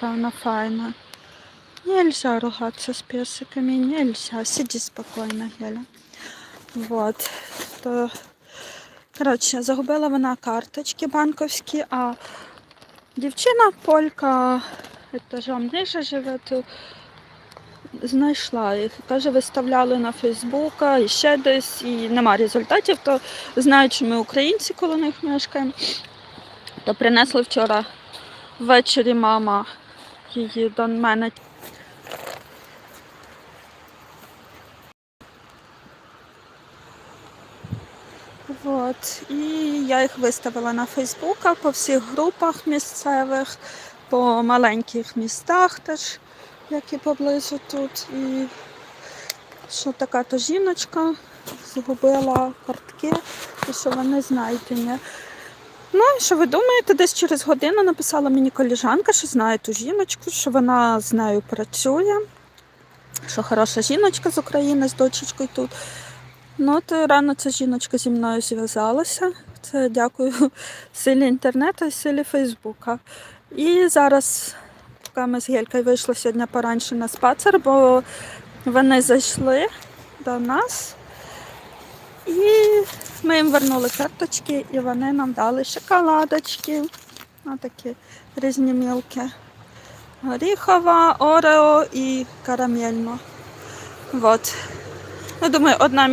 Она файна. Нельзя ругаться с песиками, нельзя. Сиди спокійно, Геля. Вот. То, коротше, загубила вона карточки банковські, а дівчина полька етажом нижче живе, то знайшла їх. Каже, виставляли на Фейсбук і ще десь, і нема результатів, то знають, що ми українці коло них мешкаємо. То принесли вчора ввечері мама її до мене. Вот. І я їх виставила на Фейсбуках по всіх групах місцевих, по маленьких містах теж, які поблизу тут. І що така то жіночка згубила картки, і що вони знайдені. Ну, що ви думаєте, десь через годину написала мені коліжанка, що знає ту жіночку, що вона з нею працює, що хороша жіночка з України з дочечкою тут. Ну, то рано ця жіночка зі мною зв'язалася. Це дякую силі інтернету і силі Фейсбука. І зараз, поки ми з Гелькою вийшли сьогодні поранше на спацер, бо вони зайшли до нас. І ми їм вернули карточки, і вони нам дали шоколадочки. Отакі різні мілки. Горіхова, орео і карамельно. Вот. Ну, думаю, одна